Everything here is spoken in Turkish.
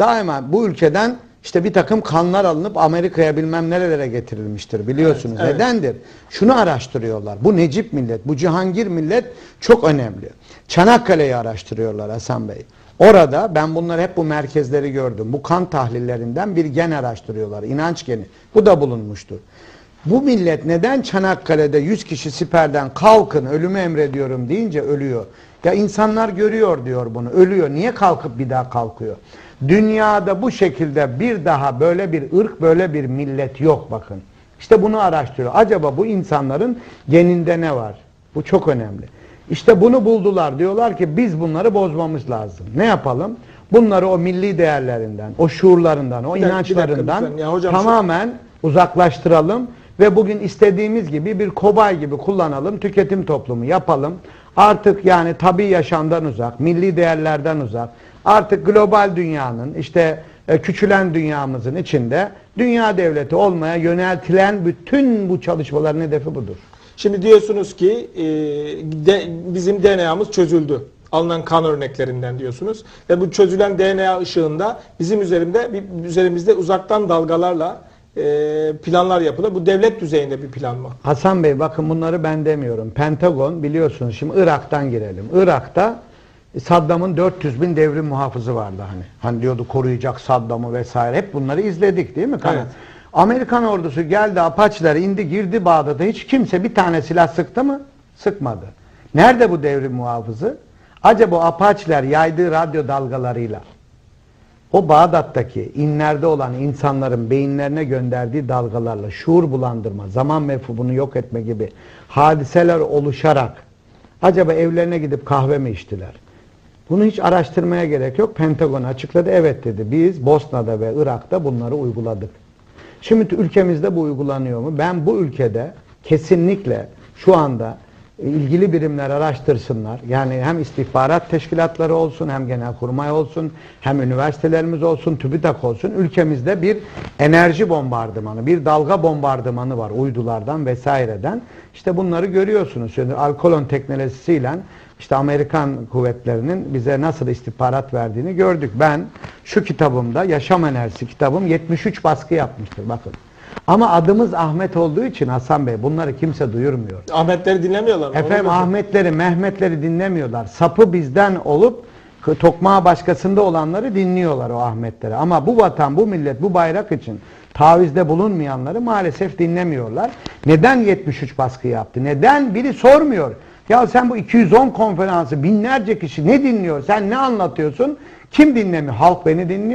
Daima bu ülkeden işte bir takım kanlar alınıp Amerika'ya bilmem nerelere getirilmiştir biliyorsunuz. Evet, evet. Nedendir? Şunu araştırıyorlar. Bu Necip millet, bu Cihangir millet çok önemli. Çanakkale'yi araştırıyorlar Hasan Bey. Orada ben bunları hep bu merkezleri gördüm. Bu kan tahlillerinden bir gen araştırıyorlar. inanç geni. Bu da bulunmuştur. Bu millet neden Çanakkale'de 100 kişi siperden kalkın ölümü emrediyorum deyince ölüyor. Ya insanlar görüyor diyor bunu. Ölüyor. Niye kalkıp bir daha kalkıyor? Dünyada bu şekilde bir daha böyle bir ırk, böyle bir millet yok bakın. İşte bunu araştırıyor. Acaba bu insanların geninde ne var? Bu çok önemli. İşte bunu buldular. Diyorlar ki biz bunları bozmamız lazım. Ne yapalım? Bunları o milli değerlerinden, o şuurlarından, o inançlarından. Ya hocam tamamen uzaklaştıralım ve bugün istediğimiz gibi bir kobay gibi kullanalım, tüketim toplumu yapalım. Artık yani tabi yaşamdan uzak, milli değerlerden uzak, artık global dünyanın işte e, küçülen dünyamızın içinde dünya devleti olmaya yöneltilen bütün bu çalışmaların hedefi budur. Şimdi diyorsunuz ki e, bizim DNA'mız çözüldü. Alınan kan örneklerinden diyorsunuz. Ve bu çözülen DNA ışığında bizim üzerimde üzerimizde uzaktan dalgalarla e, planlar yapılır. Bu devlet düzeyinde bir plan mı? Hasan Bey bakın bunları ben demiyorum. Pentagon biliyorsunuz şimdi Irak'tan girelim. Irak'ta Saddam'ın 400 bin devrim muhafızı vardı hani. Hani diyordu koruyacak Saddam'ı vesaire. Hep bunları izledik değil mi? Evet. Amerikan ordusu geldi Apache'ler indi girdi Bağdat'a. Hiç kimse bir tane silah sıktı mı? Sıkmadı. Nerede bu devrim muhafızı? Acaba o Apache'ler yaydığı radyo dalgalarıyla o Bağdat'taki inlerde olan insanların beyinlerine gönderdiği dalgalarla şuur bulandırma, zaman mefhumunu yok etme gibi hadiseler oluşarak acaba evlerine gidip kahve mi içtiler? Bunu hiç araştırmaya gerek yok. Pentagon açıkladı. Evet dedi. Biz Bosna'da ve Irak'ta bunları uyguladık. Şimdi ülkemizde bu uygulanıyor mu? Ben bu ülkede kesinlikle şu anda ilgili birimler araştırsınlar. Yani hem istihbarat teşkilatları olsun, hem genelkurmay olsun, hem üniversitelerimiz olsun, TÜBİTAK olsun. Ülkemizde bir enerji bombardımanı, bir dalga bombardımanı var uydulardan vesaireden. İşte bunları görüyorsunuz. Şimdi Alkolon teknolojisiyle işte Amerikan kuvvetlerinin bize nasıl istihbarat verdiğini gördük. Ben şu kitabımda Yaşam Enerjisi kitabım 73 baskı yapmıştır bakın. Ama adımız Ahmet olduğu için Hasan Bey bunları kimse duyurmuyor. Ahmetleri dinlemiyorlar mı? Efendim Onu Ahmetleri, Mehmetleri dinlemiyorlar. Sapı bizden olup tokmağı başkasında olanları dinliyorlar o Ahmetleri. Ama bu vatan, bu millet, bu bayrak için tavizde bulunmayanları maalesef dinlemiyorlar. Neden 73 baskı yaptı? Neden? Biri sormuyor. Ya sen bu 210 konferansı binlerce kişi ne dinliyor? Sen ne anlatıyorsun? Kim dinlemiyor? Halk beni dinliyor.